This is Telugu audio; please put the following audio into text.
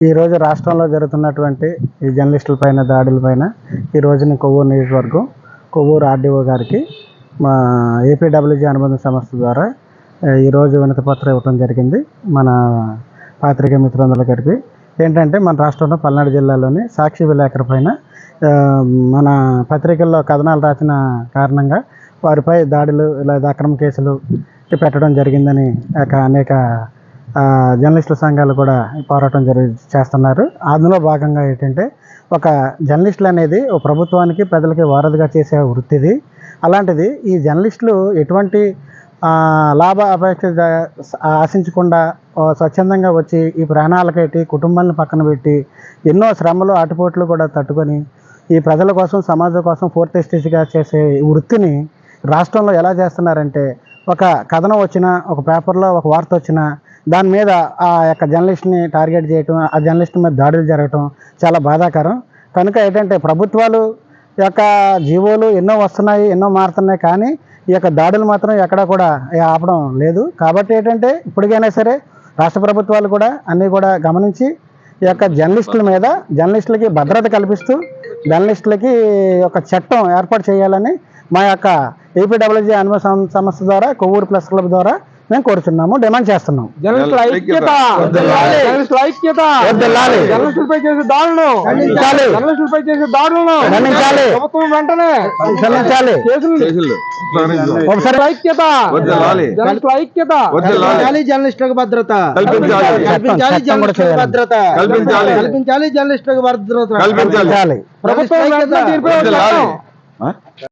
ఈరోజు రాష్ట్రంలో జరుగుతున్నటువంటి ఈ జర్నలిస్టుల పైన దాడుల పైన ఈ రోజున కొవ్వూరు నియోజకవర్గం కొవ్వూరు ఆర్డీఓ గారికి మా ఏపీడబ్ల్యూజీ అనుబంధ సంస్థ ద్వారా ఈరోజు వినతపత్రం ఇవ్వడం జరిగింది. మన పాత్రికేయ మిత్రులందరూ గారికి ఏంటంటే మన రాష్ట్రంలో పల్నాడు జిల్లాలోని సాక్షి విలేకరు పైన మన పత్రికల్లో కథనాలు రాసిన కారణంగా వారిపై దాడులు లేదా అక్రమ కేసులు పెట్టడం జరిగిందని ఒక అనేక జర్నలిస్టుల సంఘాలు కూడా పోరాటం జరి చేస్తున్నారు. అందులో భాగంగా ఏంటంటే ఒక జర్నలిస్టులు అనేది ఓ ప్రభుత్వానికి ప్రజలకి వారధిగా చేసే వృత్తిది అలాంటిది ఈ జర్నలిస్టులు ఎటువంటి లాభ అపేక్ష ఆశించకుండా స్వచ్ఛందంగా వచ్చి ఈ ప్రాణాలకేటి కుటుంబాలను పక్కన పెట్టి ఎన్నో శ్రమలు ఆటుపోట్లు కూడా తట్టుకొని ఈ ప్రజల కోసం సమాజం కోసం ఫోర్త్ ఎస్టీసీగా చేసే ఈ వృత్తిని రాష్ట్రంలో ఎలా చేస్తున్నారంటే ఒక కథనం వచ్చినా ఒక పేపర్లో ఒక వార్త వచ్చినా దాని మీద ఆ యొక్క జర్నలిస్ట్ని టార్గెట్ చేయటం ఆ జర్నలిస్ట్ మీద దాడులు జరగటం చాలా బాధాకరం. కనుక ఏంటంటే ప్రభుత్వాలు యొక్క జీవోలు ఎన్నో వస్తున్నాయి ఎన్నో మారుతున్నాయి కానీ ఈ యొక్క దాడులు మాత్రం ఎక్కడా కూడా ఆపడం లేదు. కాబట్టి ఏంటంటే ఇప్పటికైనా సరే రాష్ట్ర ప్రభుత్వాలు కూడా అన్నీ కూడా గమనించి ఈ యొక్క జర్నలిస్టుల మీద జర్నలిస్టులకి భద్రత కల్పిస్తూ జర్నలిస్టులకి ఒక చట్టం ఏర్పాటు చేయాలని మా యొక్క ఏపీడబ్ల్యూజీ అనుభవ సంస్థ ద్వారా కొవ్వూరు ప్లస్ క్లబ్ ద్వారా మేము కోరుచున్నాము డిమాండ్ చేస్తున్నాం. జర్నలిస్టుల ఐక్యత. వర్ధిల్లాలి. జర్నలిస్టుల ఐక్యత. వర్ధిల్లాలి. జర్నలిస్టులపై చేసే దాడులను ఖండించాలి. జర్నలిస్టులపై చేసే దాడులను. ఖండించాలి. ప్రభుత్వం వెంటనే క్షమించాలి కేసులు కేసులు. ఒకసారి ఐక్యత. వర్ధిల్లాలి. జర్నలిస్టుల ఐక్యత. వర్ధిల్లాలి. జర్నలిస్టులకు భద్రత. కల్పించాలి. జర్నలిస్టులకు భద్రత. కల్పించాలి. కల్పించాలి జర్నలిస్టులకు భద్రత. కల్పించాలి. కల్పించాలి. ప్రభుత్వం తీర్పు.